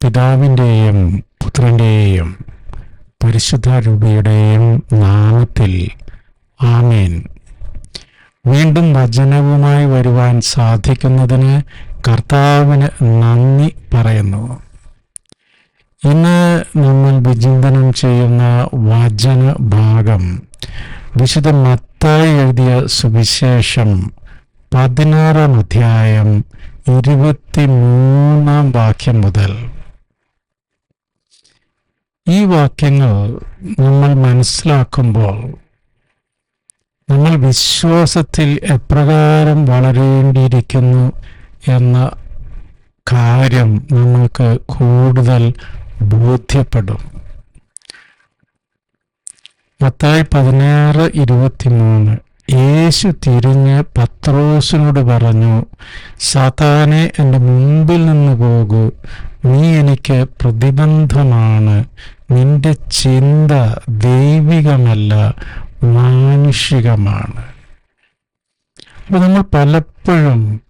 പിതാവിന്റെയും പുത്രന്റെയും പരിശുദ്ധ രൂപയുടെയും നാമത്തിൽ ആമേൻ. വീണ്ടും വചനവുമായി വരുവാൻ സാധിക്കുന്നതിന് കർത്താവിന് നന്ദി പറയുന്നു. ഇന്ന് നമ്മൾ വിചിന്തനം ചെയ്യുന്ന വചന ഭാഗം വിശുദ്ധ മത്തായി എഴുതിയ സുവിശേഷം പതിനാറാം അധ്യായം ഇരുപത്തി മൂന്നാം വാക്യം മുതൽ ഈ വാക്യങ്ങൾ നമ്മൾ മനസ്സിലാക്കുമ്പോൾ നമ്മൾ വിശ്വാസത്തിൽ എപ്രകാരം വളരേണ്ടിയിരിക്കുന്നു എന്ന കാര്യം നമ്മൾക്ക് കൂടുതൽ ബോധ്യപ്പെടും. മത്തായി പതിനാറ് ഇരുപത്തിമൂന്ന്. യേശു തിരിഞ്ഞ് പത്രോസിനോട് പറഞ്ഞു സാത്താനെ എന്റെ മുമ്പിൽ നിന്ന് പോകൂ. നീ എനിക്ക് പ്രതിബന്ധമാണ്. നിന്റെ ചിന്ത ദൈവികമല്ല മാനുഷികമാണ്. അപ്പൊ നമ്മൾ പലപ്പോഴും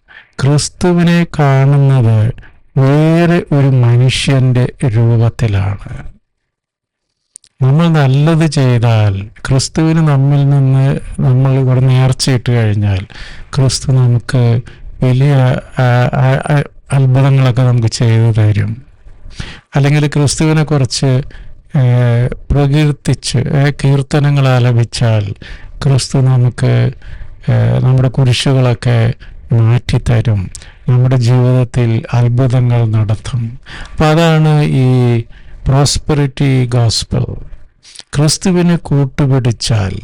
ക്രിസ്തുവിനെ കാണുന്നത് വേറെ ഒരു മനുഷ്യന്റെ രൂപത്തിലാണ്. നമ്മൾ നല്ലത് ചെയ്താൽ ക്രിസ്തുവിന് നമ്മിൽ നിന്ന് നമ്മൾ ഇവിടെ നേർച്ചയിട്ട് കഴിഞ്ഞാൽ ക്രിസ്തു നമുക്ക് വലിയ അത്ഭുതങ്ങളൊക്കെ നമുക്ക് ചെയ്തു തരും. അല്ലെങ്കിൽ ക്രിസ്തുവിനെ കുറിച്ച് പ്രകീർത്തിച്ച് കീർത്തനങ്ങൾ ആലപിച്ചാൽ ക്രിസ്തു നമുക്ക് നമ്മുടെ കുരിശുകളൊക്കെ മാറ്റിത്തരും. നമ്മുടെ ജീവിതത്തിൽ അത്ഭുതങ്ങൾ നടത്തും. അപ്പം അതാണ് ഈ പ്രോസ്പെറിറ്റി ഗോസ്പൽ. ക്രിസ്തുവിനെ കൂട്ടുപിടിച്ചാൽ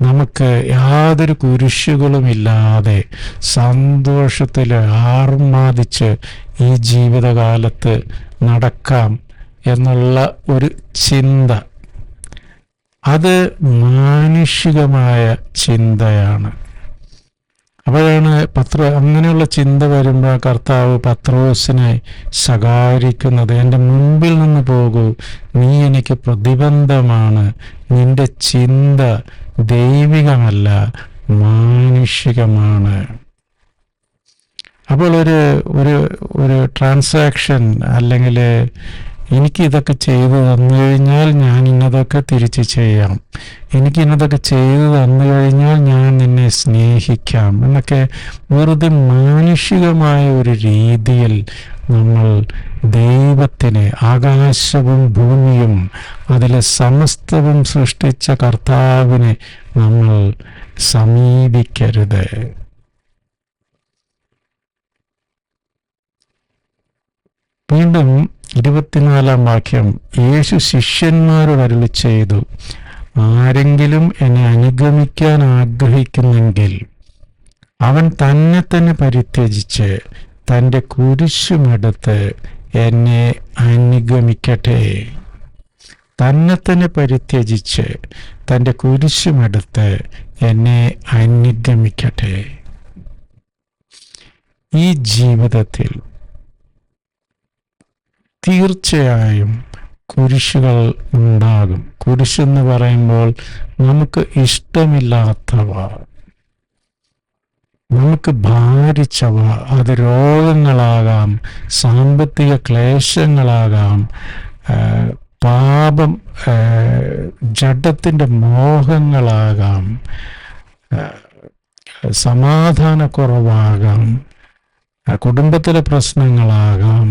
നമുക്ക് യാതൊരു കുരിശുകളുമില്ലാതെ സന്തോഷത്തിൽ ആർമാദിച്ച് ഈ ജീവിതകാലത്ത് നടക്കാം എന്നുള്ള ഒരു ചിന്ത. അത് മാനുഷികമായ ചിന്തയാണ്. അപ്പോഴാണ് പത്ര അങ്ങനെയുള്ള ചിന്ത വരുമ്പോൾ കർത്താവ് പത്രോസിനെ ശകാരിക്കുന്നത് എന്റെ മുമ്പിൽ നിന്ന് പോകൂ നീ എനിക്ക് പ്രതിബന്ധമാണ് നിന്റെ ചിന്ത ദൈവികമല്ല മാനുഷികമാണ്. അപ്പോൾ ഒരു ഒരു ഒരു ട്രാൻസാക്ഷൻ അല്ലെങ്കിൽ എനിക്ക് ഇതൊക്കെ ചെയ്തു തന്നു കഴിഞ്ഞാൽ ഞാൻ ഇന്നതൊക്കെ തിരിച്ച് ചെയ്യാം. എനിക്ക് ഇന്നതൊക്കെ ചെയ്തു തന്നു കഴിഞ്ഞാൽ ഞാൻ നിന്നെ സ്നേഹിക്കാം. എന്നൊക്കെ വെറുതെ മാനുഷികമായ ഒരു രീതിയിൽ നമ്മൾ ദൈവത്തിനെ ആകാശവും ഭൂമിയും അതിലെ സമസ്തവും സൃഷ്ടിച്ച കർത്താവിനെ നമ്മൾ സമീപിക്കരുത്. വീണ്ടും ഇരുപത്തിനാലാം വാക്യം യേശു ശിഷ്യന്മാരോട് അരുളി ചെയ്തു ആരെങ്കിലും എന്നെ അനുഗമിക്കാൻ ആഗ്രഹിക്കുന്നെങ്കിൽ അവൻ തന്നെ തന്നെ പരിത്യജിച്ച് തന്റെ കുരിശുമെടുത്ത് എന്നെ അനുഗമിക്കട്ടെ. തന്നെ തന്നെ പരിത്യജിച്ച് തന്റെ കുരിശുമെടുത്ത് എന്നെ അനുഗമിക്കട്ടെ. ഈ ജീവിതത്തിൽ തീർച്ചയായും കുരിശുകൾ ഉണ്ടാകും. കുരിശെന്ന് പറയുമ്പോൾ നമുക്ക് ഇഷ്ടമില്ലാത്തവ നമുക്ക് ഭാരിച്ചവ അത് രോഗങ്ങളാകാം സാമ്പത്തിക ക്ലേശങ്ങളാകാം പാപം ജഡത്തിന്റെ മോഹങ്ങളാകാം സമാധാനക്കുറവാകാം കുടുംബത്തിലെ പ്രശ്നങ്ങളാകാം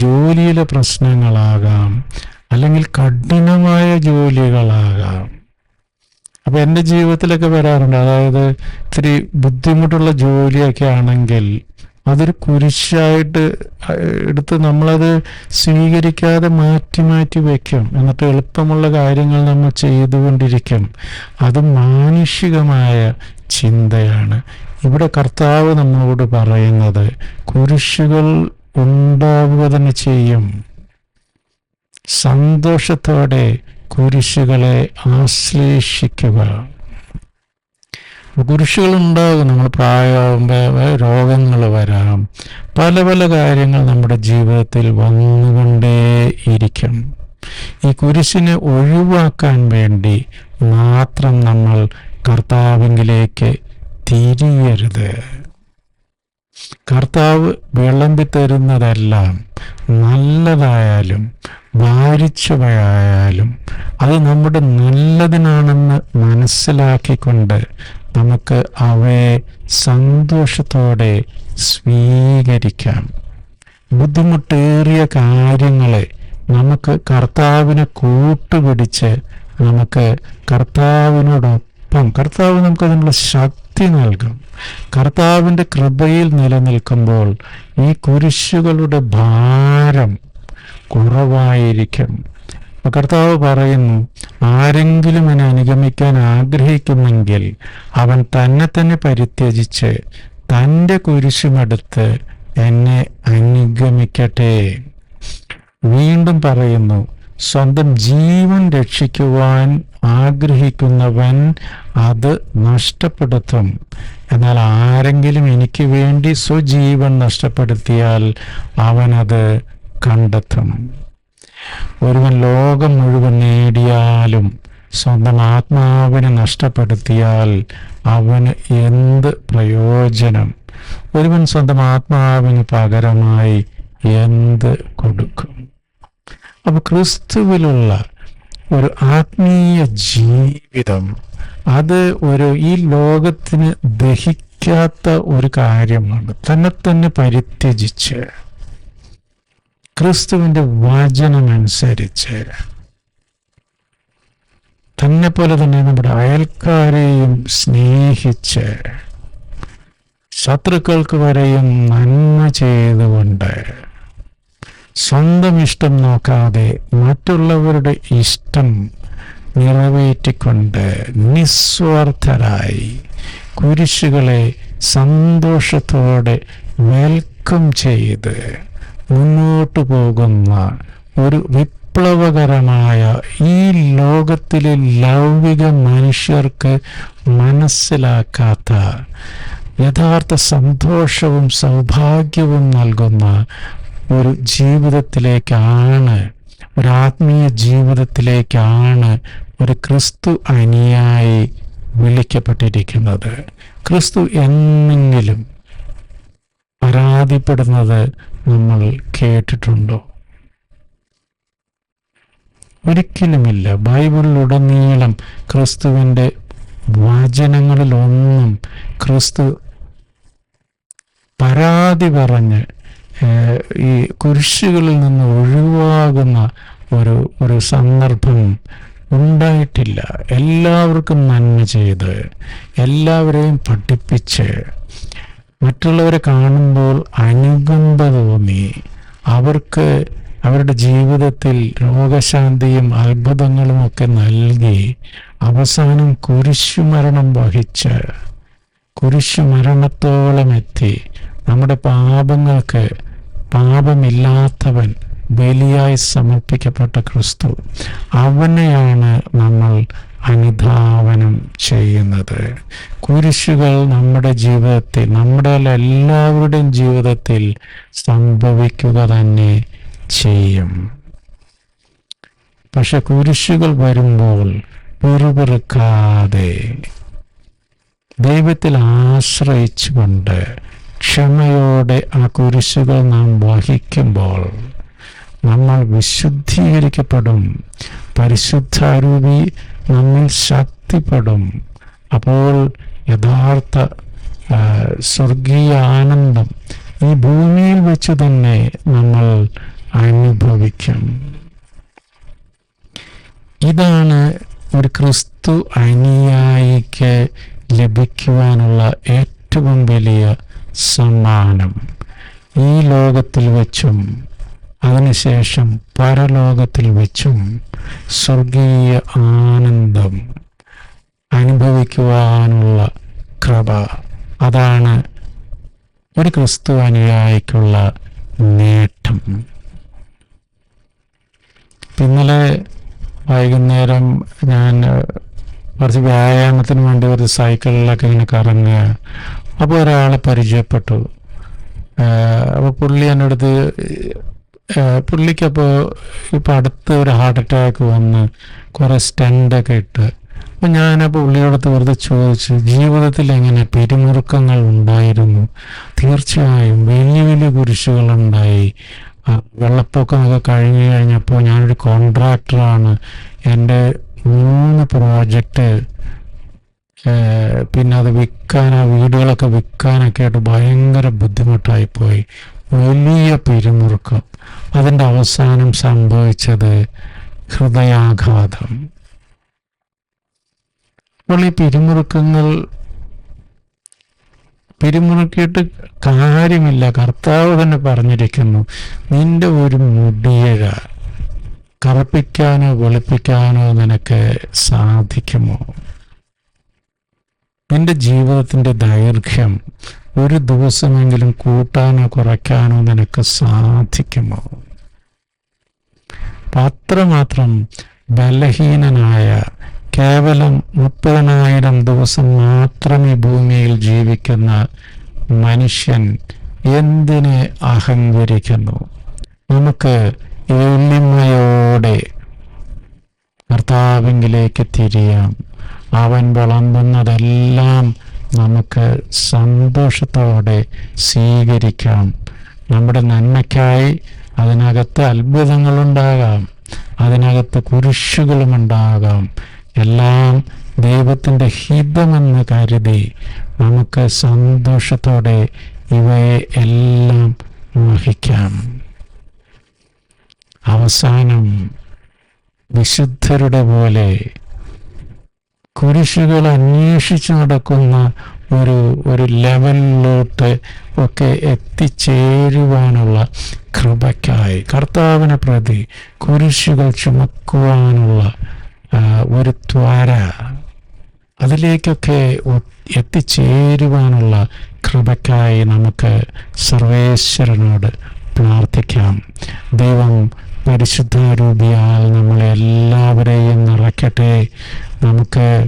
ജോലിയിലെ പ്രശ്നങ്ങളാകാം അല്ലെങ്കിൽ കഠിനമായ ജോലികളാകാം. അപ്പം എന്റെ ജീവിതത്തിലൊക്കെ വരാറുണ്ട്. അതായത് ഇത്തിരി ബുദ്ധിമുട്ടുള്ള ജോലിയൊക്കെ ആണെങ്കിൽ അതൊരു കുരിശായിട്ട് എടുത്ത് നമ്മളത് സ്വീകരിക്കാതെ മാറ്റി മാറ്റി വയ്ക്കും എന്നിട്ട് എളുപ്പമുള്ള കാര്യങ്ങൾ നമ്മൾ ചെയ്തുകൊണ്ടിരിക്കും. അത് മാനുഷികമായ ചിന്തയാണ്. ഇവിടെ കർത്താവ് നമ്മളോട് പറയുന്നത് കുരിശുകൾ ഉണ്ടാവുക തന്നെ ചെയ്യും. സന്തോഷത്തോടെ കുരിശുകളെ ആശ്ലേഷിക്കുക. കുരിശുകൾ ഉണ്ടാകും നമ്മൾ പ്രായമാകുമ്പോൾ രോഗങ്ങൾ വരാം. പല പല കാര്യങ്ങൾ നമ്മുടെ ജീവിതത്തിൽ വന്നുകൊണ്ടേ ഇരിക്കും. ഈ കുരിശിനെ ഒഴിവാക്കാൻ വേണ്ടി മാത്രം നമ്മൾ കർത്താവിങ്കിലേക്ക് തിരിയരുത്. കർത്താവ് വിളമ്പി തരുന്നതെല്ലാം നല്ലതായാലും ഭാരിച്ചവയായാലും അത് നമ്മുടെ നല്ലതിനാണെന്ന് മനസ്സിലാക്കിക്കൊണ്ട് നമുക്ക് അവയെ സന്തോഷത്തോടെ സ്വീകരിക്കാം. ബുദ്ധിമുട്ടേറിയ കാര്യങ്ങളെ നമുക്ക് കർത്താവിനെ കൂട്ടുപിടിച്ച് നമുക്ക് കർത്താവിനോടൊപ്പം കർത്താവ് നമുക്കതിനുള്ള ശക്തി നൽകും. കർത്താവിന്റെ കൃപയിൽ നിലനിൽക്കുമ്പോൾ ഈ കുരിശുകളുടെ ഭാരം കുറവായിരിക്കും. കർത്താവ് പറയുന്നു ആരെങ്കിലും എന്നെ അനുഗമിക്കാൻ ആഗ്രഹിക്കുമെങ്കിൽ അവൻ തന്നെ തന്നെ പരിത്യജിച്ച് തന്റെ കുരിശുമെടുത്ത് എന്നെ അനുഗമിക്കട്ടെ. വീണ്ടും പറയുന്നു സ്വന്തം ജീവൻ രക്ഷിക്കുവാൻ ആഗ്രഹിക്കുന്നവൻ അത് നഷ്ടപ്പെടുത്തും. എന്നാൽ ആരെങ്കിലും എനിക്ക് വേണ്ടി സ്വജീവൻ നഷ്ടപ്പെടുത്തിയാൽ അവനത് കണ്ടെത്തും. ഒരുവൻ ലോകം മുഴുവൻ നേടിയാലും സ്വന്തം ആത്മാവിനെ നഷ്ടപ്പെടുത്തിയാൽ അവന് എന്ത് പ്രയോജനം? ഒരുവൻ സ്വന്തം ആത്മാവിന് പകരമായി എന്ത് കൊടുക്കും? അപ്പൊ ക്രിസ്തുവിലുള്ള ഒരു ആത്മീയ ജീവിതം. അത് ഒരു ഈ ലോകത്തിന് ദഹിക്കാത്ത ഒരു കാര്യമാണ്. തന്നെ തന്നെ പരിത്യജിച്ച്. ക്രിസ്തുവിന്റെ വചനമനുസരിച്ച്. തന്നെ പോലെ തന്നെ നമ്മുടെ അയൽക്കാരെയും സ്നേഹിച്ച്. ശത്രുക്കൾക്ക് വരെയും നന്മ ചെയ്തുകൊണ്ട് സ്വന്തം ഇഷ്ടം നോക്കാതെ മറ്റുള്ളവരുടെ ഇഷ്ടം നിറവേറ്റിക്കൊണ്ട് നിസ്വാർത്ഥരായി കുരിശുകളെ സന്തോഷത്തോടെ വെൽക്കം ചെയ്ത് മുന്നോട്ടു പോകുന്ന ഒരു വിപ്ലവകരമായ ഈ ലോകത്തിലെ ലൗകിക മനുഷ്യർക്ക് മനസ്സിലാക്കാത്ത യഥാർത്ഥ സന്തോഷവും സൗഭാഗ്യവും നൽകുന്ന ഒരു ജീവിതത്തിലേക്കാണ് ഒരു ആത്മീയ ജീവിതത്തിലേക്കാണ് ഒരു ക്രിസ്തു അനിയായി വിളിക്കപ്പെട്ടിരിക്കുന്നത്. ക്രിസ്തു എന്നെങ്കിലും പരാതിപ്പെടുന്നത് നമ്മൾ കേട്ടിട്ടുണ്ടോ? ഒരിക്കലുമില്ല. ബൈബിളിലുടനീളം ക്രിസ്തുവിന്റെ വചനങ്ങളിലൊന്നും ക്രിസ്തു പരാതി പറഞ്ഞ് ഈ കുരിശുകളിൽ നിന്ന് ഒഴിവാകുന്ന ഒരു ഒരു സന്ദർഭം ഉണ്ടായിട്ടില്ല. എല്ലാവർക്കും നന്മ ചെയ്ത് എല്ലാവരെയും പഠിപ്പിച്ച് മറ്റുള്ളവരെ കാണുമ്പോൾ അനുകമ്പ തോന്നി. അവർക്ക് അവരുടെ ജീവിതത്തിൽ രോഗശാന്തിയും അത്ഭുതങ്ങളും ഒക്കെ നൽകി അവസാനം കുരിശുമരണം വഹിച്ച് കുരിശുമരണത്തോളം എത്തി നമ്മുടെ പാപങ്ങൾക്ക് പാപമില്ലാത്തവൻ ബലിയായി സമർപ്പിക്കപ്പെട്ട ക്രിസ്തു അവനെയാണ് നമ്മൾ അനുധാവനം ചെയ്യുന്നത്. കുരിശുകൾ നമ്മുടെ ജീവിതത്തിൽ നമ്മുടെ എല്ലാവരുടെയും ജീവിതത്തിൽ സംഭവിക്കുക തന്നെ ചെയ്യും. പക്ഷെ കുരിശുകൾ വരുമ്പോൾ പിറുപിറുക്കാതെ ദൈവത്തിൽ ആശ്രയിച്ചുകൊണ്ട് ക്ഷമയോടെ ആ കുരിശുകൾ നാം വഹിക്കുമ്പോൾ നമ്മൾ വിശുദ്ധീകരിക്കപ്പെടും. പരിശുദ്ധാരൂപി നമ്മിൽ ശക്തിപ്പെടും. അപ്പോൾ യഥാർത്ഥ സ്വർഗീയ ആനന്ദം ഈ ഭൂമിയിൽ വെച്ച് തന്നെ നമ്മൾ അനുഭവിക്കും. ഇതാണ് ഒരു ക്രിസ്തു അനുയായിക്ക് ലഭിക്കുവാനുള്ള ഏറ്റവും വലിയ സമ്മാനം. ഈ ലോകത്തിൽ വെച്ചും അതിനുശേഷം പരലോകത്തിൽ വെച്ചും സ്വർഗീയ ആനന്ദം അനുഭവിക്കുവാനുള്ള കൃപ. അതാണ് ഒരു ക്രിസ്തു അനുയായിക്കുള്ള നേട്ടം. ഇന്നലെ വൈകുന്നേരം ഞാൻ കുറച്ച് വ്യായാമത്തിന് വേണ്ടി ഒരു സൈക്കിളിലൊക്കെ ഇങ്ങനെ കറങ്ങുക. അപ്പോൾ ഒരാളെ പരിചയപ്പെട്ടു. അപ്പോൾ പുള്ളി എന്റെ അടുത്ത് പുള്ളിക്കപ്പോൾ ഇപ്പം അടുത്ത് ഒരു ഹാർട്ട് അറ്റാക്ക് വന്ന് കുറേ സ്റ്റണ്ടൊക്കെ ഇട്ട്. അപ്പം ഞാനപ്പോൾ പുള്ളിയോടത്ത് വെറുതെ ചോദിച്ചു ജീവിതത്തിൽ എങ്ങനെ പിരിമുറുക്കങ്ങൾ ഉണ്ടായിരുന്നു? തീർച്ചയായും വലിയ വലിയ കുരിശുകളുണ്ടായി. വെള്ളപ്പൊക്കമൊക്കെ കഴിഞ്ഞു കഴിഞ്ഞപ്പോൾ ഞാനൊരു കോൺട്രാക്ടറാണ്. എന്റെ മൂന്ന് പ്രോജക്റ്റ് പിന്നെ അത് വിൽക്കാൻ ആ വീടുകളൊക്കെ വിൽക്കാനൊക്കെ ആയിട്ട് ഭയങ്കര ബുദ്ധിമുട്ടായിപ്പോയി. വലിയ പിരിമുറുക്കം. അതിന്റെ അവസാനം സംഭവിച്ചത് ഹൃദയാഘാതം. അപ്പോൾ ഈ പിരിമുറുക്കങ്ങൾ പിരിമുറുക്കിയിട്ട് കാര്യമില്ല. കർത്താവ് തന്നെ പറഞ്ഞിരിക്കുന്നു നിന്റെ ഒരു മുടിയഴ കറുപ്പിക്കാനോ വെളുപ്പിക്കാനോ നിനക്ക് സാധിക്കുമോ? നിന്റെ ജീവിതത്തിന്റെ ദൈർഘ്യം ഒരു ദിവസമെങ്കിലും കൂട്ടാനോ കുറയ്ക്കാനോ നിനക്ക് സാധിക്കുമോ? അത്രമാത്രം ബലഹീനനായ കേവലം മുപ്പതിനായിരം ദിവസം മാത്രം ഈ ഭൂമിയിൽ ജീവിക്കുന്ന മനുഷ്യൻ എന്തിനെ അഹങ്കരിക്കുന്നു? നമുക്ക് എളിമയോടെ കർത്താവിങ്കിലേക്ക് തിരിയാം. അവൻ വിളമ്പുന്നതെല്ലാം നമുക്ക് സന്തോഷത്തോടെ സ്വീകരിക്കാം. നമ്മുടെ നന്മയ്ക്കായി അതിനകത്ത് അത്ഭുതങ്ങളുണ്ടാകാം. അതിനകത്ത് കുരിശുകളുമുണ്ടാകാം. എല്ലാം ദൈവത്തിന്റെ ഹിതമെന്ന് കരുതി നമുക്ക് സന്തോഷത്തോടെ ഇവയെ എല്ലാം വഹിക്കാം അവസാനം വിശുദ്ധരുടെ പോലെ കുരിശുകൾ അന്വേഷിച്ച് നടക്കുന്ന ഒരു ഒരു ലെവലിലോട്ട് ഒക്കെ എത്തിച്ചേരുവാനുള്ള കൃപയ്ക്കായി. കർത്താവിനെ പ്രതി കുരിശുകൾ ചുമക്കുവാനുള്ള ഒരു ത്വര അതിലേക്കൊക്കെ എത്തിച്ചേരുവാനുള്ള കൃപയ്ക്കായി നമുക്ക് സർവേശ്വരനോട് പ്രാർത്ഥിക്കാം. ദൈവം പരിശുദ്ധാരൂപിയാൽ നമ്മളെ എല്ലാവരെയും നിറയ്ക്കട്ടെ. നമുക്ക്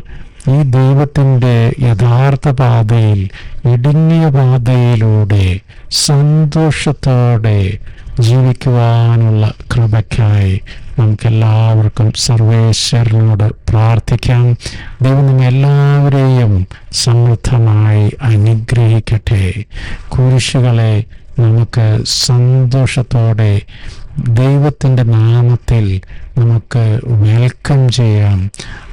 ഈ ദൈവത്തിന്റെ യഥാർത്ഥ പാതയിൽ ഇടുങ്ങിയ പാതയിലൂടെ സന്തോഷത്തോടെ ജീവിക്കുവാനുള്ള കൃപയ്ക്കായി നമുക്കെല്ലാവർക്കും സർവേശ്വരനോട് പ്രാർത്ഥിക്കാം. ദൈവം നിങ്ങൾ എല്ലാവരെയും സമൃദ്ധമായി അനുഗ്രഹിക്കട്ടെ. കുരിശുകളെ നമുക്ക് സന്തോഷത്തോടെ ദൈവത്തിന്റെ നാമത്തിൽ നമുക്ക് വെൽക്കം ചെയ്യാം.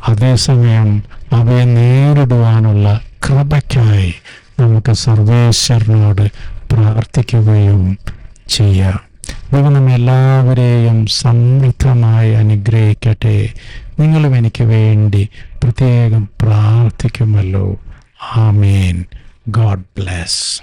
അതേസമയം അവയെ നേരിടുവാനുള്ള കൃപയ്ക്കായി നമുക്ക് സർവേശ്വരനോട് പ്രാർത്ഥിക്കുകയും ചെയ്യാം. ദൈവം എല്ലാവരെയും സമൃദ്ധമായി അനുഗ്രഹിക്കട്ടെ. നിങ്ങളും എനിക്ക് വേണ്ടി പ്രത്യേകം പ്രാർത്ഥിക്കുമല്ലോ. ആമേൻ. God bless.